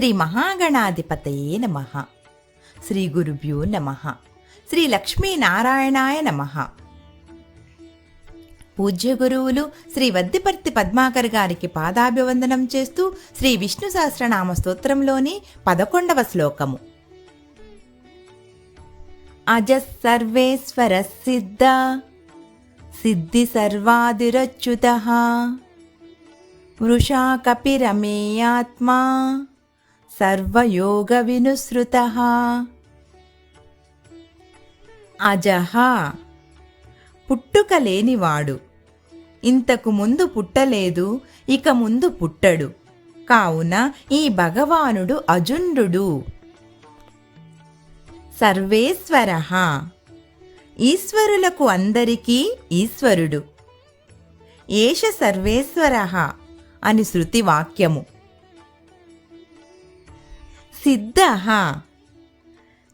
శ్రీ మహాగణాధిపతయే నమ. శ్రీ గురుభ్యో నమ. శ్రీ లక్ష్మీనారాయణాయ నమ. పూజ్య గురువులు శ్రీ వద్దిపర్తి పద్మాకర్ గారికి పాదాభివందనం చేస్తూ శ్రీ విష్ణు సహస్రనామ స్తోత్రంలోని పదకొండవ శ్లోకము. అజ సర్వేశ్వర సిద్ధ సిద్ధి సర్వాదిరచ్యుత. వృషా కపిరమేయాత్మా. సర్వయోగ వినుసృత అజహ. పుట్టుక లేనివాడు ఇంతకు ముందు పుట్టలేదు ఇక ముందు పుట్టడు. కావున ఈ భగవానుడు అజుండు సర్వేశ్వర. ఈశ్వరులకు అందరికీ ఈశ్వరుడు. ఏష సర్వేశ్వర అని శృతివాక్యము సిద్ధ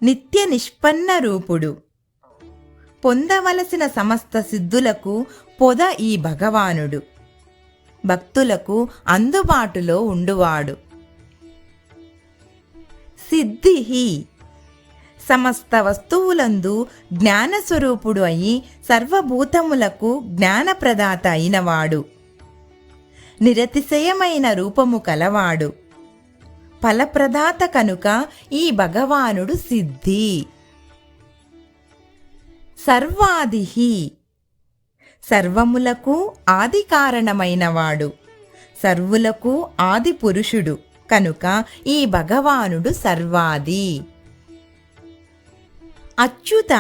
నిత్య నిష్పన్న రూపుడు. పొందవలసిన సమస్త సిద్ధులకు పొద ఈ భగవానుడు. భక్తులకు అందుబాటులో ఉండువాడు. సిద్ధిహి సమస్త వస్తువులందు జ్ఞానస్వరూపుడు అయి సర్వభూతములకు జ్ఞానప్రదాత అయినవాడు. నిరతిశయమైన రూపము కలవాడు. ఫలప్రదాత కనుక ఈ భగవానుడు సిద్ధి. సర్వాదిహి. సర్వములకు ఆది కారణమైనవాడు. సర్వులకు ఆది పురుషుడు. కనుక ఈ భగవానుడు సర్వాది. అచ్యుత.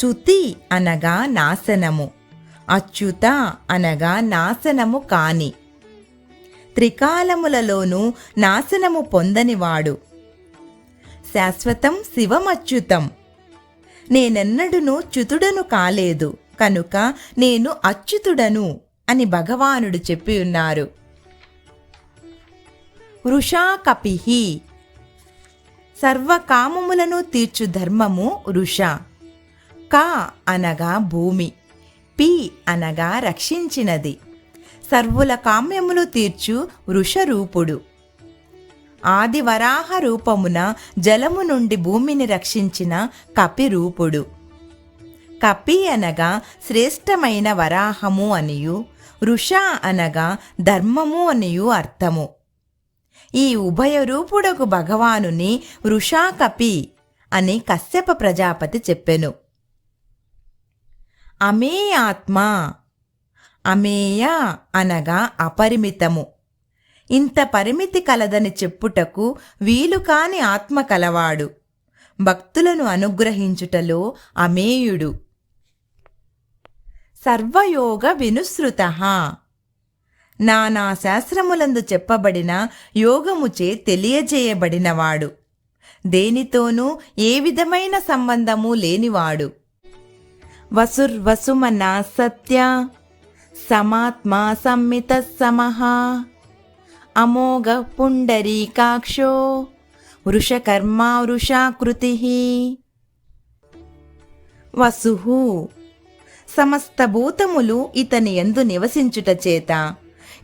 చ్యుతి అనగా నాశనము. అచ్యుత అనగా నాశనము కాని. త్రికాలములలోనూ నాశనము పొందనివాడు. శాశ్వతం శివమచ్యుతం. నేనెన్నడును చ్యుతుడను కాలేదు కనుక నేను అచ్యుతుడను అని భగవానుడు చెప్పి ఉన్నారు. వృషా కపిహి సర్వకామములను తీర్చు ధర్మము వృష. కా అనగా భూమి. పి అనగా రక్షించినది. సర్వుల కామ్యములు తీర్చు వృషరూపుడు. ఆది వరాహ రూపమున జలము నుండి భూమిని రక్షించిన కపి రూపుడు కపి అనగా శ్రేష్టమైన వరాహము అనియు వృష అనగా ధర్మము అనియు అర్థము. ఈ ఉభయ రూపుడకు భగవానుని వృషా కపి అని కశ్యప ప్రజాపతి చెప్పెను. ఆత్మ అమేయ అనగా అపరిమితము. ఇంత పరిమితి కలదని చెప్పుటకు వీలు కాని ఆత్మ కలవాడు. భక్తులను అనుగ్రహించుటలో అమేయుడు. సర్వయోగ వినుసృత నానా శాస్త్రములందు చెప్పబడిన యోగముచే తెలియజేయబడినవాడు. దేనితోనూ ఏ విధమైన సంబంధము లేనివాడు. వసుర్వసుమనా సత్య సమాత్మా సంమిత సమహ అమోఘ పుండరీకాక్షో వృషకర్మా వృషాకృతి. వసు. సమస్త భూతములు ఇతని ఎందు నివసించుట చేత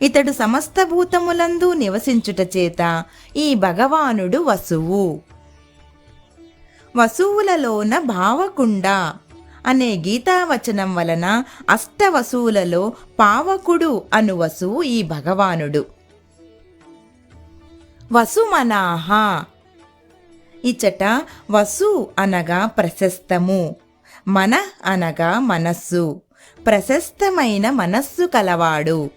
ఇతడు సమస్త భూతములందు నివసించుట చేత ఈ భగవానుడు వసువు. వసువులలోన భావకుండ అనే గీతావచనం వలన అష్టవసువులలో పావకుడు అను వసువు ఈ భగవానుడు. వసుమనాహ. ఇచట వసు అనగా ప్రశస్తము మన అనగా మనస్సు ప్రశస్తమైన మనస్సు కలవాడు.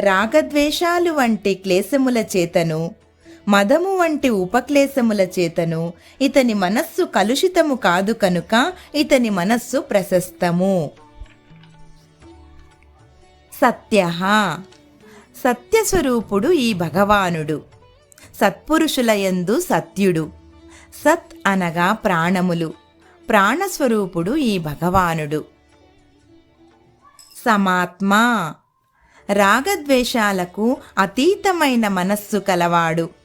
రాగద్వేషాలు వంటి క్లేశముల చేతను మదము వంటి ఉపక్లేశముల చేతను ఇతని మనస్సు కలుషితము కాదు కనుక ఇతని మనస్సు ప్రశస్తము. సత్య. సత్యస్వరూపుడు ఈ భగవానుడు. సత్పురుషులయందు సత్యుడు. సత్ అనగా ప్రాణములు. ప్రాణస్వరూపుడు ఈ భగవానుడు. సమాత్మా. రాగద్వేషాలకు అతీతమైన మనస్సు కలవాడు.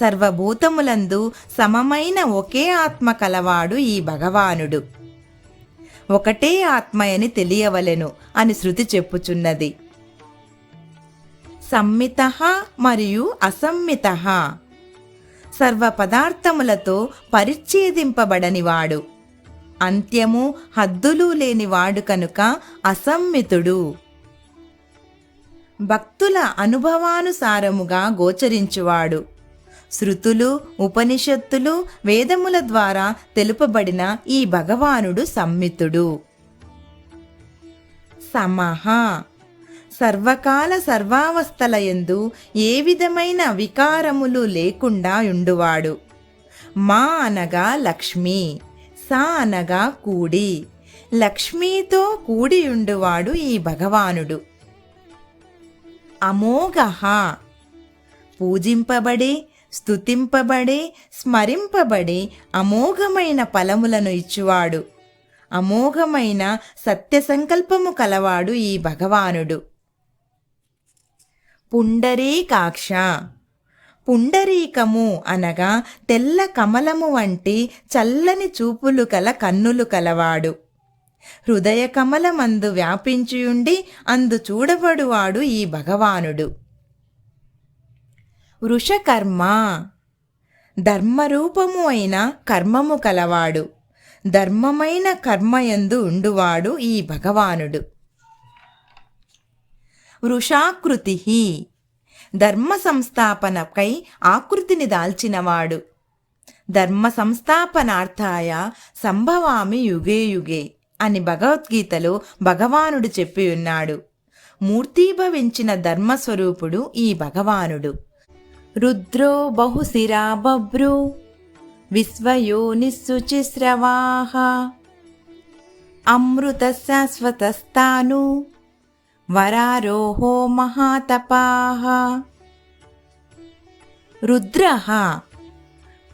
సర్వభూతములందు సమమైన ఒకే ఆత్మ కలవాడు ఈ భగవానుడు. ఒకటే ఆత్మయని తెలియవలెను అని శృతి చెప్పుచున్నది. సమ్మిత మరియు అసమ్మిత. సర్వ పదార్థములతో పరిచ్ఛేదింపబడనివాడు. అంత్యము హద్దులు లేనివాడు కనుక అసమ్మితుడు. భక్తుల అనుభవానుసారముగా గోచరించువాడు. శృతులు ఉపనిషత్తులు వేదముల ద్వారా తెలుపబడిన ఈ భగవానుడు సమ్మితుడు. సమహ. సర్వకాల సర్వావస్థలయందు ఏ విధమైన వికారములు లేకుండా ఉండువాడు మా అనగా లక్ష్మి సా అనగా కూడి. లక్ష్మీతో కూడి ఉండువాడు ఈ భగవానుడు. అమోఘ. పూజింపబడి స్తుతింపబడి స్మరింపబడి అమోఘమైన ఫలములను ఇచ్చువాడు. అమోఘమైన సత్య సంకల్పము కలవాడు ఈ భగవానుడు. పుండరీకాక్ష. పుండరీకము అనగా తెల్ల కమలము వంటి చల్లని చూపులు కల కన్నులు కలవాడు. హృదయ కమలమందు వ్యాపించియుండి అందు చూడబడువాడు ఈ భగవానుడు. వృషకర్మ. ధర్మరూపము అయిన కర్మము కలవాడు. ధర్మమైన కర్మయందు ఉండువాడు ఈ భగవానుడు. వృషాకృతి ధర్మ సంస్థాపనకై ఆకృతిని దాల్చినవాడు. ధర్మ సంస్థాపనార్థాయ సంభవామి యుగే యుగే అని భగవద్గీతలో భగవానుడు చెప్పి ఉన్నాడు. మూర్తీభవించిన ధర్మస్వరూపుడు ఈ భగవానుడు. రుద్రో బహుశిరా బభ్రు విశ్వయోనిస్సుచిస్రవాహ అమృత శాశ్వతస్థాను వరారోహో మహాతపాహ రుద్ర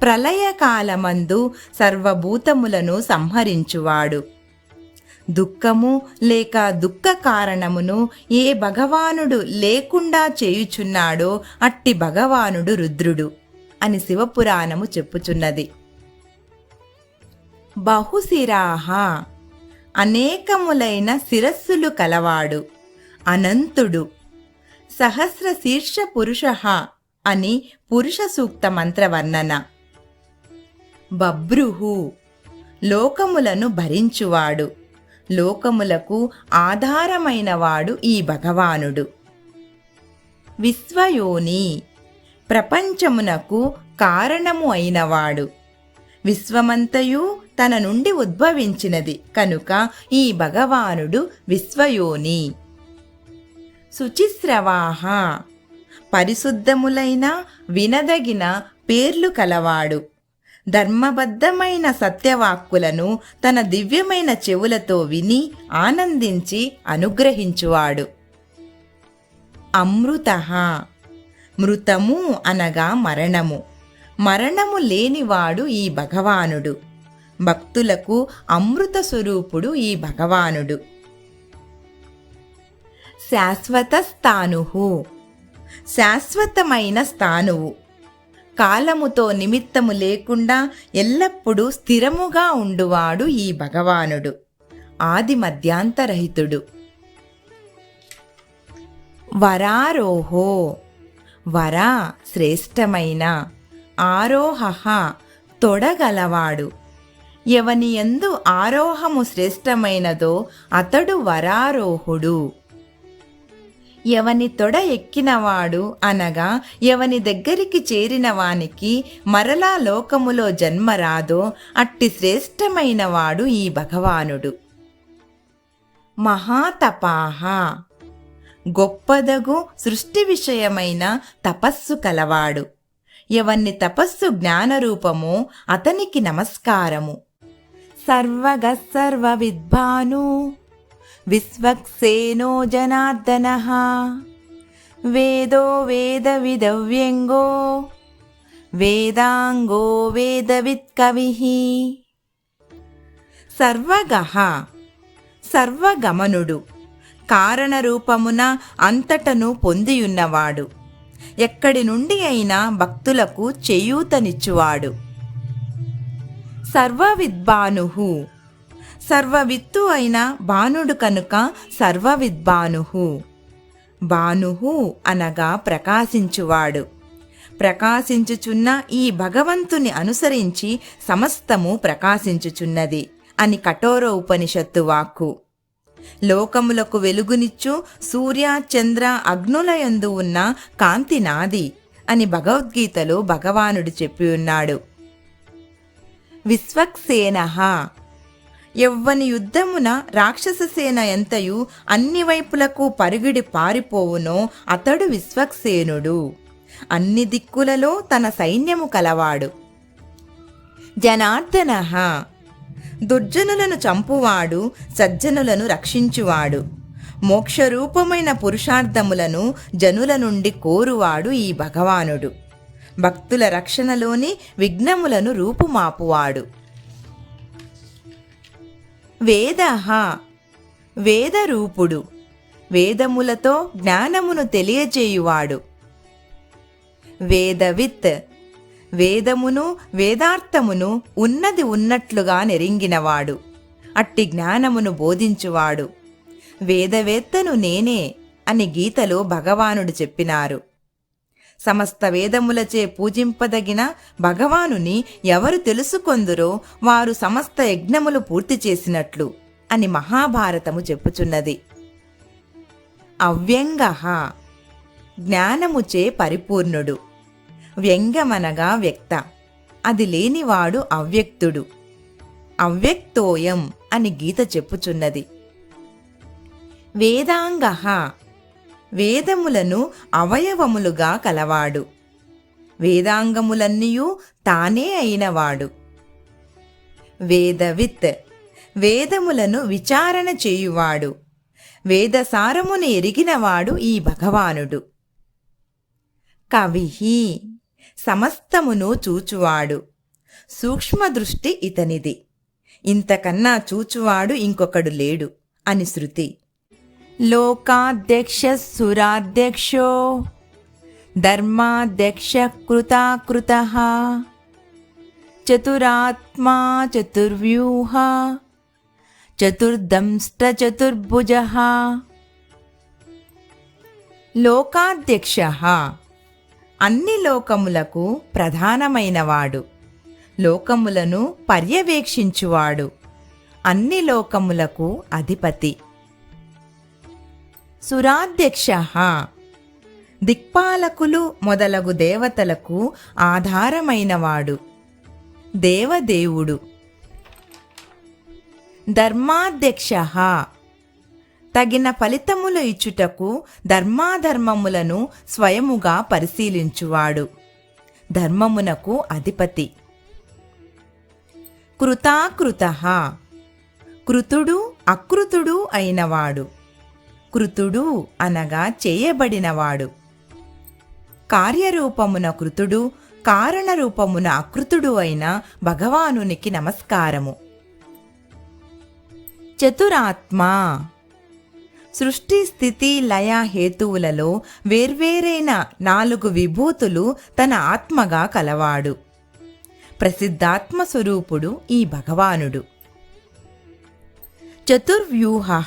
ప్రళయకాలమందు సర్వభూతములను సంహరించువాడు దుఃఖము లేక దుఃఖ కారణమును ఏ భగవానుడు లేకుండా చేయుచున్నాడో అట్టి భగవానుడు రుద్రుడు అని శివపురాణము చెప్పుచున్నది. బహుశిరాహ అనేకములైన శిరస్సులు కలవాడు అనంతుడు సహస్ర శీర్ష పురుష అని పురుష సూక్త మంత్రవర్ణన. బభ్రుహు లోకములను భరించువాడు. లోకములకు ఆధారమైనవాడు ఈ భగవానుడు. విశ్వయోని ప్రపంచమునకు కారణము అయినవాడు. విశ్వమంతయు తన నుండి ఉద్భవించినది. కనుక ఈ భగవానుడు విశ్వయోని. శుచిశ్రవాహ పరిశుద్ధములైన వినదగిన పేర్లు కలవాడు. ధర్మబద్ధమైన సత్యవాక్కులను తన దివ్యమైన చెవులతో విని ఆనందించి అనుగ్రహించువాడు. అమృత. మృతము అనగా మరణము. మరణము లేనివాడు ఈ భగవానుడు. భక్తులకు అమృత స్వరూపుడు ఈ భగవానుడు. శాశ్వత స్థానుహు. శాశ్వతమైన స్థానువు. కాలముతో నిమిత్తము లేకుండా ఎల్లప్పుడూ స్థిరముగా ఉండువాడు ఈ భగవానుడు. ఆది మధ్యాంతరహితుడు వరారోహో వర శ్రేష్టమైన ఆరోహ తొడగలవాడు. ఎవని ఎందు ఆరోహము శ్రేష్టమైనదో అతడు వరారోహుడు. ఎవని తొడ ఎక్కినవాడు అనగా ఎవని దగ్గరికి చేరిన వానికి మరలా లోకములో జన్మ రాదో అట్టి శ్రేష్టమైనవాడు ఈ భగవానుడు. మహాతపాహ. గొప్పదగు సృష్టి విషయమైన తపస్సు కలవాడు. ఎవన్ని తపస్సు జ్ఞానరూపమో అతనికి నమస్కారము. సర్వగ సర్వ విద్భాను విశ్వక్సేనో జనార్దన. వేదో వేద విదవ్యంగో వేదాంగో వేదవిత్కవి. సర్వగ సర్వగహ సర్వగమనుడు కారణరూపమున అంతటను పొందియున్నవాడు. ఎక్కడి నుండి అయినా భక్తులకు చేయూతనిచ్చువాడు. సర్వవిద్భానుహు సర్వవిత్తు అయిన బాణుడు కనుక సర్వవిద్భానుహు భానుహు అనగా ప్రకాశించువాడు. ప్రకాశించుచున్న ఈ భగవంతుని అనుసరించి సమస్తము ప్రకాశించుచున్నది అని కఠోర ఉపనిషత్తు వాక్కు. లోకములకు వెలుగునిచ్చు సూర్య చంద్ర అగ్నులయందు ఉన్న కాంతి నాది అని భగవద్గీతలో భగవానుడు చెప్పి ఉన్నాడు. విశ్వక్సేన ఎవ్వని యుద్ధమున రాక్షస సేన ఎంతయు అన్ని వైపులకు పరుగిడి పారిపోవునో అతడు విశ్వక్సేనుడు. అన్ని దిక్కులలో తన సైన్యము కలవాడు. జనార్దన దుర్జనులను చంపువాడు సజ్జనులను రక్షించువాడు. మోక్షరూపమైన పురుషార్థములను జనుల నుండి కోరువాడు ఈ భగవానుడు. భక్తుల రక్షణలోని విఘ్నములను రూపుమాపువాడు. వేద వేదరూపుడు వేదములతో జ్ఞానమును తెలియజేయువాడు. వేదవిత్ వేదమును వేదార్థమును ఉన్నది ఉన్నట్లుగా నెరింగినవాడు. అట్టి జ్ఞానమును బోధించువాడు. వేదవేత్తను నేనే అని గీతలో భగవానుడు చెప్పినారు. సమస్త వేదములచే పూజింపదగిన భగవానుని ఎవరు తెలుసుకొందురో వారు సమస్త యజ్ఞములు పూర్తి చేసినట్లు అని మహాభారతము చెప్పుచున్నది. అవ్యంగ జ్ఞానముచే పరిపూర్ణుడు. వ్యంగమనగా వ్యక్త. అది లేనివాడు అవ్యక్తుడు. అవ్యక్తోయం అని గీత చెప్పుచున్నది. వేదాంగ వేదములను అవయవములుగా కలవాడు. వేదాంగములన్నీయూ తానే అయినవాడు. వేదవిత్ వేదములను విచారణ చేయువాడు. వేదసారమును ఎరిగినవాడు ఈ భగవానుడు. కవిహి సమస్తమును చూచువాడు. సూక్ష్మదృష్టి ఇతనిది. ఇంతకన్నా చూచువాడు ఇంకొకడు లేడు. అని శృతి. లోకాధ్యక్ష సురాధ్యక్షో ధర్మాధ్యక్ష కృతాకృత చతురాత్మా చతుర్వ్యూహ చతుర్దంష్ట చతుర్భుజ లోకాధ్యక్ష అన్ని లోకములకు ప్రధానమైనవాడు. లోకములను పర్యవేక్షించువాడు. అన్ని లోకములకు అధిపతి. సురాధ్యక్ష. దిక్పాలకులు మొదలగు దేవతలకు ఆధారమైనవాడు. దేవదేవుడు. ధర్మాధ్యక్ష. తగిన ఫలితములు ఇచ్చుటకు ధర్మాధర్మములను స్వయముగా పరిశీలించువాడు. ధర్మమునకు అధిపతి. కృతాకృత. కృతుడు అకృతుడు అయినవాడు. కృతుడు అనగా చేయబడినవాడు. కార్యరూపమున కృతుడు కారణరూపమున అకృతుడు అయిన భగవానునికి నమస్కారము. చతురాత్మ. సృష్టి స్థితి లయ హేతువులలో వేర్వేరైన నాలుగు విభూతులు తన ఆత్మగా కలవాడు. ప్రసిద్ధాత్మ స్వరూపుడు ఈ భగవానుడు. చతుర్వ్యూహ.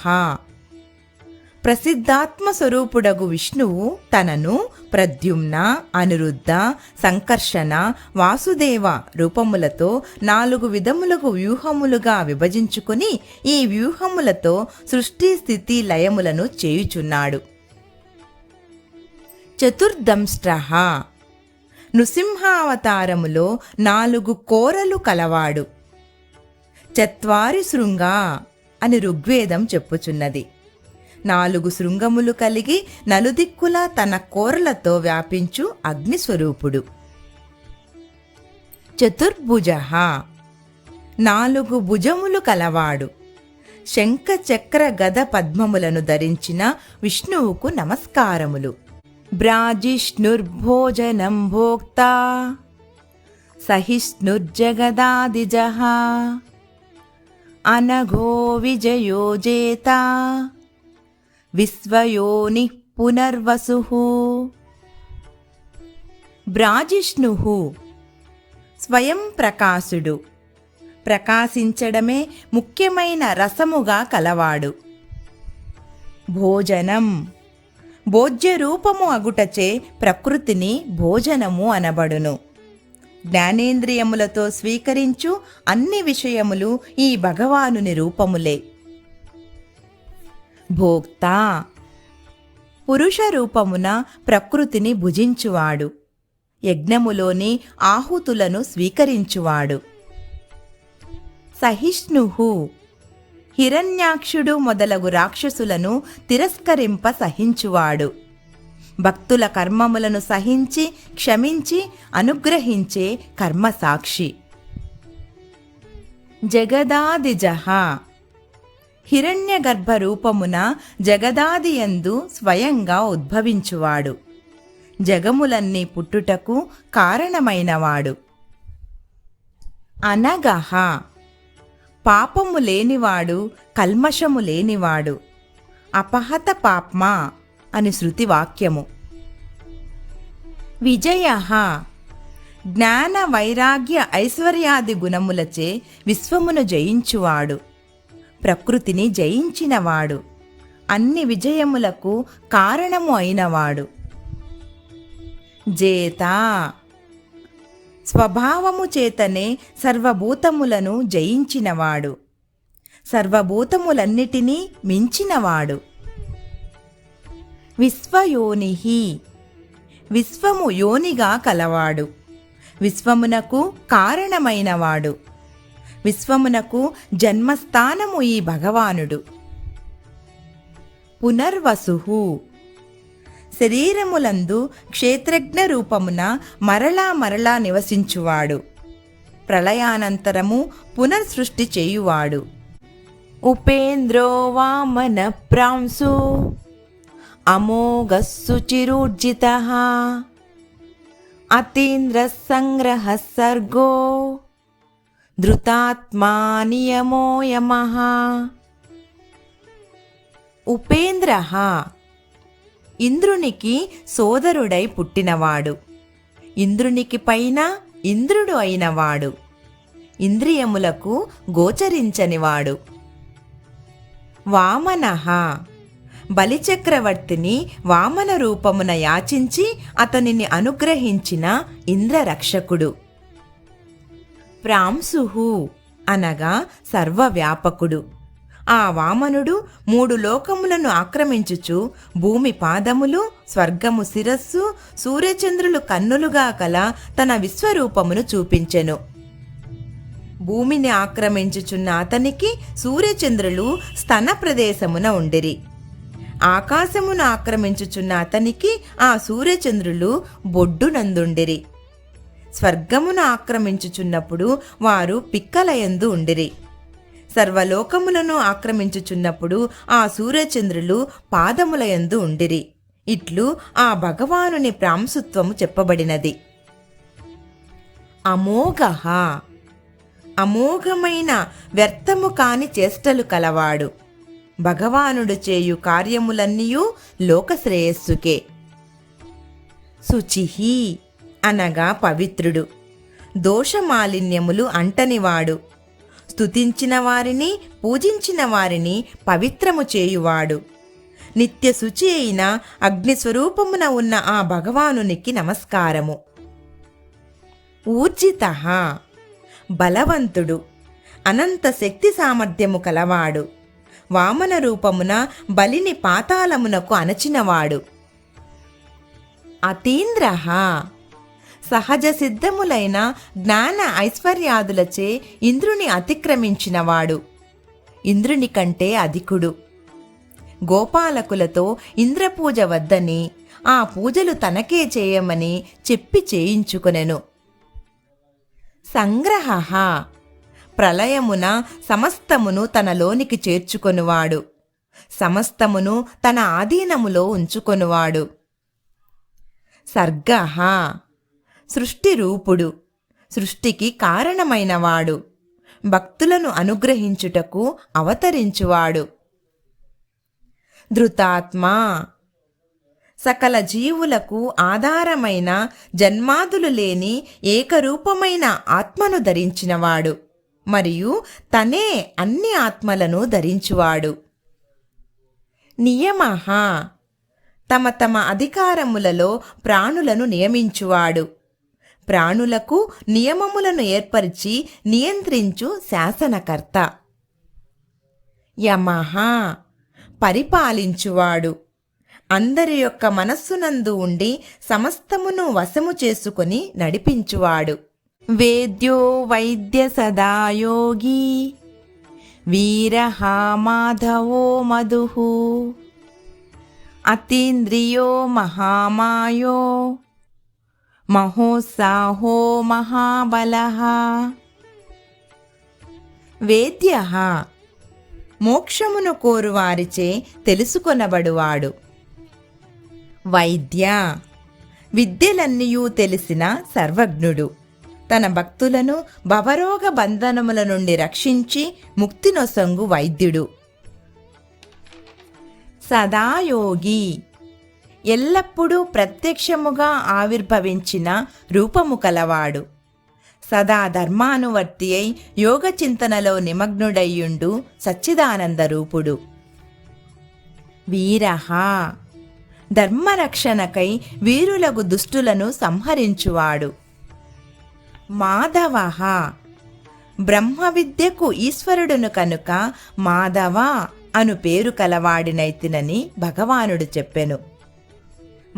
ప్రసిద్ధాత్మ స్వరూపుడగు విష్ణువు తనను ప్రద్యుమ్న అనిరుద్ధ సంకర్షణ వాసుదేవ రూపములతో నాలుగు విధములకు వ్యూహములుగా విభజించుకుని ఈ వ్యూహములతో సృష్టి స్థితి లయములను చేయుచున్నాడు. చతుర్దంష్ట్రహ నృసింహావతారములో నాలుగు కోరలు కలవాడు. చత్వారి శృంగా అని ఋగ్వేదం చెప్పుచున్నది. నాలుగు శృంగములు కలిగి నలుదిక్కులా తన కోరలతో వ్యాపించు అగ్నిస్వరూపుడు. చతుర్భుజ. నాలుగు భుజములు కలవాడు. శంఖ చక్ర గద పద్మములను ధరించిన విష్ణువుకు నమస్కారములు. బ్రాజిష్ణుర్భోజనం భోక్తా సహిష్ణుర్జగదాదిజ. అనఘో విజయోజేత. విశ్వయోని పునర్వసు. బ్రాజిష్ణు స్వయం ప్రకాశుడు. ప్రకాశించడమే ముఖ్యమైన రసముగా కలవాడు. భోజనం. భోజ్య రూపము అగుటచే ప్రకృతిని భోజనము అనబడును. జ్ఞానేంద్రియములతో స్వీకరించు అన్ని విషయములు ఈ భగవానుని రూపములే. భోక్త. పురుష రూపమున ప్రకృతిని భుజించువాడు. యజ్ఞములోని ఆహుతులను స్వీకరించువాడు. సహిష్ణుహు. హిరణ్యాక్షుడు మొదలగు రాక్షసులను తిరస్కరింప సహించువాడు. భక్తుల కర్మములను సహించి క్షమించి అనుగ్రహించే కర్మసాక్షి. జగదాదిజహ. హిరణ్య గర్భ రూపమున జగదాదియందు స్వయంగా ఉద్భవించువాడు. జగములన్నీ పుట్టుటకు కారణమైనవాడు. అనగహ. పాపము లేనివాడు కల్మషము లేనివాడు. అపహత పాప్మా అని శృతి వాక్యము విజయ జ్ఞాన వైరాగ్య ఐశ్వర్యాది గుణములచే విశ్వమును జయించువాడు. ప్రకృతిని జయించినవాడు. అన్ని విజయములకు కారణము అయినవాడు. జేత. స్వభావము చేతనే సర్వభూతములను జయించినవాడు. సర్వభూతములన్నిటినీ మించినవాడు. విశ్వయోనిహి. విశ్వము యోనిగా కలవాడు. విశ్వమునకు కారణమైనవాడు. విశ్వమునకు జన్మస్థానము ఈ భగవానుడు. పునర్వసు శరీరములందు క్షేత్రజ్ఞ రూపమున మరలా మరలా నివసించువాడు. ప్రళయానంతరము పునర్సృష్టి చేయువాడు. ఉపేంద్రో వామన ప్రాంసు అమోఘస్సుచిరూర్జిత అతీంద్ర సంగ్రహ సర్గో. ధృతాత్మా నియమో ఉపేంద్ర ఇంద్రునికి సోదరుడై పుట్టినవాడు ఇంద్రునికి పైన ఇంద్రుడు అయినవాడు ఇంద్రియములకు గోచరించనివాడు వామనః బలిచక్రవర్తిని వామన రూపమున యాచించి అతనిని అనుగ్రహించిన ఇంద్రరక్షకుడు ప్రాంసుహు అనగా సర్వవ్యాపకుడు. ఆ వామనుడు మూడు లోకములను ఆక్రమించుచు భూమి పాదములు స్వర్గము శిరస్సు సూర్యచంద్రులు కన్నులుగా కల తన విశ్వరూపమును చూపించెను. భూమిని ఆక్రమించుచున్న అతనికి సూర్యచంద్రులు స్తన ప్రదేశమున ఉండిరి. ఆకాశమును ఆక్రమించుచున్న అతనికి ఆ సూర్యచంద్రులు బొడ్డునందుండిరి. స్వర్గమును ఆక్రమించుచున్నప్పుడు వారు పిక్కలయందు ఉండిరి. సర్వలోకములను ఆక్రమించుచున్నప్పుడు ఆ సూర్యచంద్రులు పాదములయందు ఉండిరి. ఇట్లు ఆ భగవానుని ప్రాంసుత్వము చెప్పబడినది. అమోఘ. అమోఘమైన వ్యర్థము కాని చేష్టలు కలవాడు. భగవానుడు చేయు కార్యములన్నీయూ లోకశ్రేయస్సుకే. శుచిహి అనగా పవిత్రుడు. దోషమాలిన్యములు అంటనివాడు. స్తుతించిన వారిని పూజించిన వారిని పవిత్రము చేయువాడు. నిత్య శుచి అయిన అగ్నిస్వరూపమున ఉన్న ఆ భగవానునికి నమస్కారము. ఊర్జిత. బలవంతుడు. అనంత శక్తి సామర్థ్యము కలవాడు. వామన రూపమున బలిని పాతాళమునకు అణచినవాడు. అతీంద్ర. సహజ సిద్ధములైన జ్ఞాన ఐశ్వర్యాదులచే ఇంద్రుని అతిక్రమించినవాడు. ఇంద్రుని కంటే అధికుడు. గోపాలకులతో ఇంద్రపూజ వద్దని ఆ పూజలు తనకే చేయమని చెప్పి చేయించుకొనెను. సంగ్రహ ప్రళయమున సమస్తమును తనలోనికి చేర్చుకొనువాడు. సమస్తమును తన ఆధీనములో ఉంచుకొనువాడు. సర్గ సృష్టి రూపుడు సృష్టికి కారణమైనవాడు. భక్తులను అనుగ్రహించుటకు అవతరించువాడు. ధృతాత్మ సకల జీవులకు ఆధారమైన జన్మాదులు లేని ఏకరూపమైన ఆత్మను ధరించినవాడు మరియు తనే అన్ని ఆత్మలను ధరించువాడు. నియమ తమ తమ అధికారములలో ప్రాణులను నియమించువాడు. ప్రాణులకు నియమములను ఏర్పరిచి నియంత్రించు శాసనకర్త. యమహ! పరిపాలించువాడు. అందరి యొక్క మనస్సునందు ఉండి సమస్తమును వశము చేసుకుని నడిపించువాడు. వేద్యో వైద్య సదాయోగి. వీరహ మాధవో మధుహు అతీంద్రియో మహామాయో. మహోత్సాహో మహాబల వేద్య మోక్షమును కోరువారిచే తెలుసుకొనబడువాడు. వైద్య విద్యలన్నీయూ తెలిసిన సర్వజ్ఞుడు. తన భక్తులను భవరోగ బంధనముల నుండి రక్షించి ముక్తినొసంగు వైద్యుడు. సదాయోగి ఎల్లప్పుడూ ప్రత్యక్షముగా ఆవిర్భవించిన రూపము కలవాడు. సదా ధర్మానువర్తి అయి యోగ చింతనలో నిమగ్నుడయ్యుండు సచ్చిదానంద రూపుడు. వీరహ! ధర్మరక్షణకై వీరులగు దుష్టులను సంహరించువాడు. మాధవ బ్రహ్మ విద్యకు ఈశ్వరుడును కనుక మాధవ అను పేరు కలవాడినైతినని భగవానుడు చెప్పెను.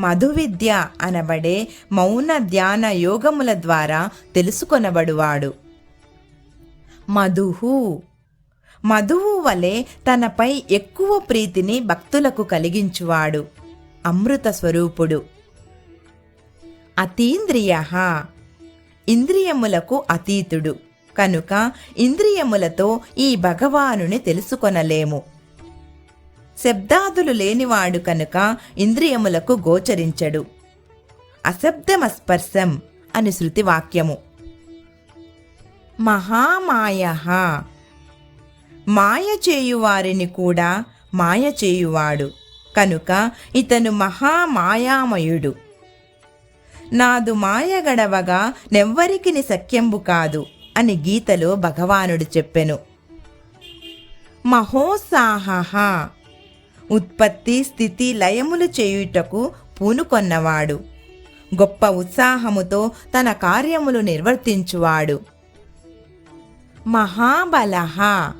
మధు విద్య అనబడే మౌన ధ్యాన యోగముల ద్వారా తెలుసుకొనబడువాడు. మధుహు. మధువు వలె తనపై ఎక్కువ ప్రీతిని భక్తులకు కలిగించువాడు. అమృత స్వరూపుడు. అతీంద్రియ. ఇంద్రియములకు అతీతుడు. కనుక ఇంద్రియములతో ఈ భగవానుని తెలుసుకొనలేము. శబ్దాదులు లేనివాడు కనుక ఇంద్రియములకు గోచరించడు. అశబ్దమస్పర్శం అని శృతి వాక్యము మహామాయ. మాయ చేయువారిని కూడా మాయ చేయువాడు. కనుక ఇతను మహామాయామయుడు. నాదు మాయ గడవగా నెవ్వరికిని సఖ్యంబు కాదు అని గీతలో భగవానుడు చెప్పెను. మహోత్సాహ. ఉత్పత్తి స్థితి లయములు చేయుటకు పూనుకొన్నవాడు. గొప్ప ఉత్సాహముతో తన కార్యములు నిర్వర్తించువాడు. మహాబలహ.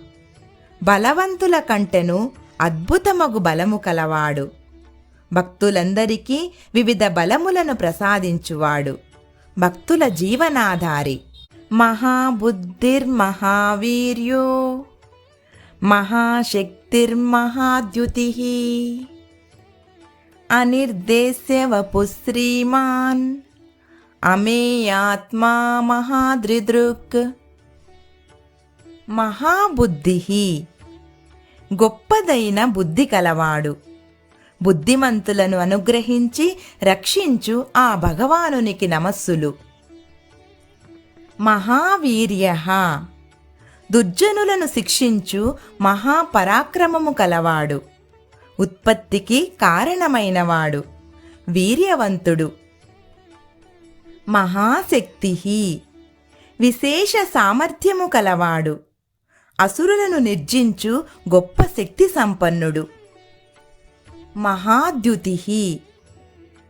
బలవంతుల కంటెను అద్భుతమగు బలము కలవాడు. భక్తులందరికీ వివిధ బలములను ప్రసాదించువాడు. భక్తుల జీవనాధారి. మహాబుద్ధిర్మహావీర్యో. తిర్మహాద్యుతి అనిర్దేశ్య వపు శ్రీమాన్ అమేయాత్మా మహాద్రిదృక్. మహాబుద్ధి. గొప్పదైన బుద్ధి కలవాడు. బుద్ధిమంతులను అనుగ్రహించి రక్షించు ఆ భగవానునికి నమస్సులు. మహావీర్య. దుర్జనులను శిక్షించు మహాపరాక్రమము కలవాడు. ఉత్పత్తికి కారణమైనవాడు. వీర్యవంతుడు. మహాశక్తి విశేష సామర్థ్యము కలవాడు. అసురులను నిర్జించు గొప్ప శక్తి సంపన్నుడు. మహాద్యుతి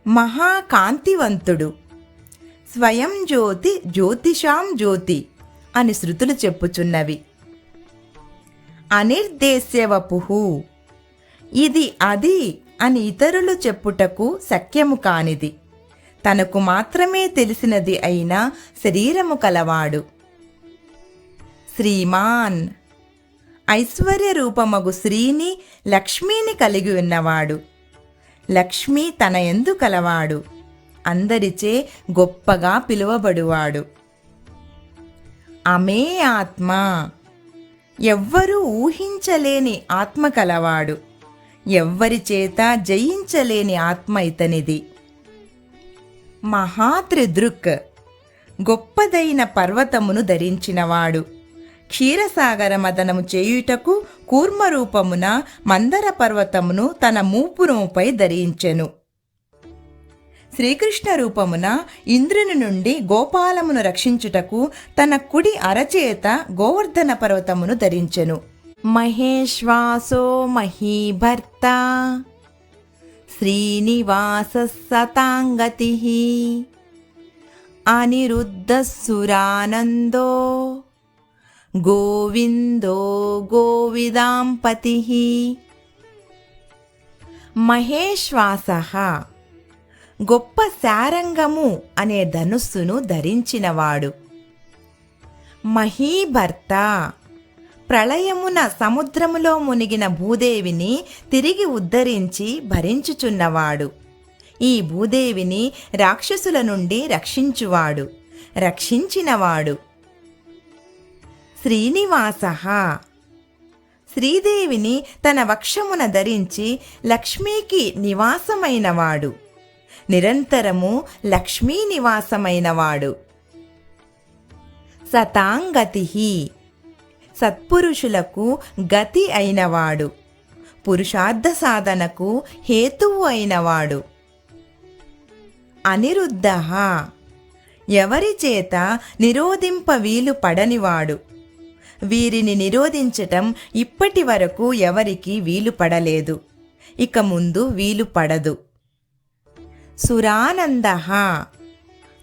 మహాకాంతివంతుడు. స్వయం జ్యోతి జ్యోతిషాం జ్యోతి. అని శృతులు చెప్పుచున్నవి. అనిర్దేశ్యవపుహు ఇది అది అని ఇతరులు చెప్పుటకు శక్యము కానిది. తనకు మాత్రమే తెలిసినది అయిన శరీరము కలవాడు. శ్రీమాన్. ఐశ్వర్య రూపమగు శ్రీని లక్ష్మీని కలిగి ఉన్నవాడు. లక్ష్మి తన ఎందు కలవాడు. అందరిచే గొప్పగా పిలువబడువాడు. అమే ఆత్మ. ఎవ్వరూ ఊహించలేని ఆత్మ కలవాడు. ఎవ్వరి చేత జయించలేని ఆత్మ ఇతనిది. మహాత్రిదృక్. గొప్పదైన పర్వతమును ధరించినవాడు. క్షీరసాగర మదనము చేయుటకు కూర్మరూపమున మందర పర్వతమును తన మూపురముపై ధరించెను. శ్రీకృష్ణ రూపమున ఇంద్రుని నుండి గోపాలమును రక్షించుటకు తన కుడి అరచేత గోవర్ధన పర్వతమును ధరించెను. మహేశ్వాసో మహీభర్త. శ్రీనివాస సతాంగతి. అనిరుద్ధసురానందో గోవిందో గోవిదాంపతి. మహేశ్వాస. గొప్ప శారంగము అనే ధనుస్సును ధరించినవాడు. మహీభర్త. ప్రళయమున సముద్రములో మునిగిన భూదేవిని తిరిగి ఉద్ధరించి భరించుచున్నవాడు. ఈ భూదేవిని రాక్షసుల నుండి రక్షించువాడు. రక్షించినవాడు. శ్రీనివాస. శ్రీదేవిని తన వక్షమున ధరించి లక్ష్మీకి నివాసమైనవాడు. నిరంతరము లక్ష్మీ నివాసమైనవాడు. సతాంగతి సత్పురుషులకు గతి అయినవాడు. పురుషార్థ సాధనకు హేతువు అయినవాడు. అనిరుద్ధ. ఎవరి చేత నిరోధింప వీలు పడనివాడు. వీరిని నిరోధించటం ఇప్పటి వరకు ఎవరికి వీలు పడలేదు. ఇక ముందు వీలు పడదు. సురానంద.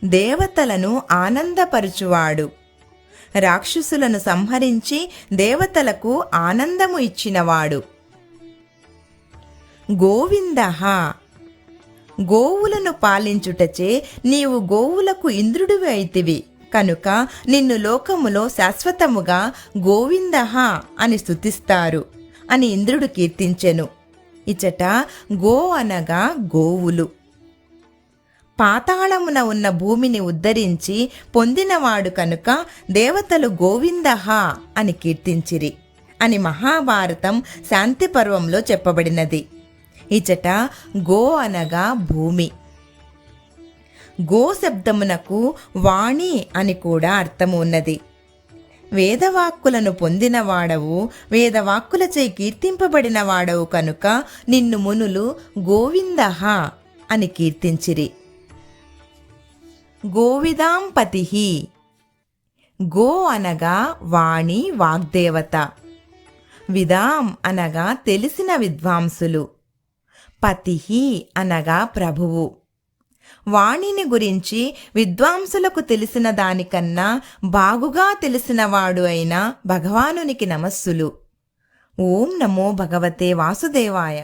దేవతలను ఆనందపరుచువాడు. రాక్షసులను సంహరించి దేవతలకు ఆనందము ఇచ్చినవాడు. గోవింద. గోవులను పాలించుటచే నీవు గోవులకు ఇంద్రుడివి అయితివి. కనుక నిన్ను లోకములో శాశ్వతముగా గోవింద అని స్థుతిస్తారు అని ఇంద్రుడు కీర్తించెను. ఇచట గో అనగా గోవులు. పాతాళమున ఉన్న భూమిని ఉద్ధరించి పొందినవాడు కనుక దేవతలు గోవిందహ అని కీర్తించిరి అని మహాభారతం శాంతి పర్వంలో చెప్పబడినది. ఇచట గో అనగా భూమి. గో శబ్దమునకు వాణి అని కూడా అర్థము ఉన్నది. వేదవాక్కులను పొందినవాడవు వేదవాక్కులచే కీర్తింపబడిన వాడవు కనుక నిన్ను మునులు గోవిందహ అని కీర్తించిరి. గోవిదాంపతి గో అనగా వాణి వాగ్దేవత. విదాం అనగా తెలిసిన విద్వాంసులు. పతిహి అనగా ప్రభువు. వాణిని గురించి విద్వాంసులకు తెలిసిన దానికన్నా బాగుగా తెలిసినవాడు అయిన భగవానునికి నమస్సులు. ఓం నమో భగవతే వాసుదేవాయ.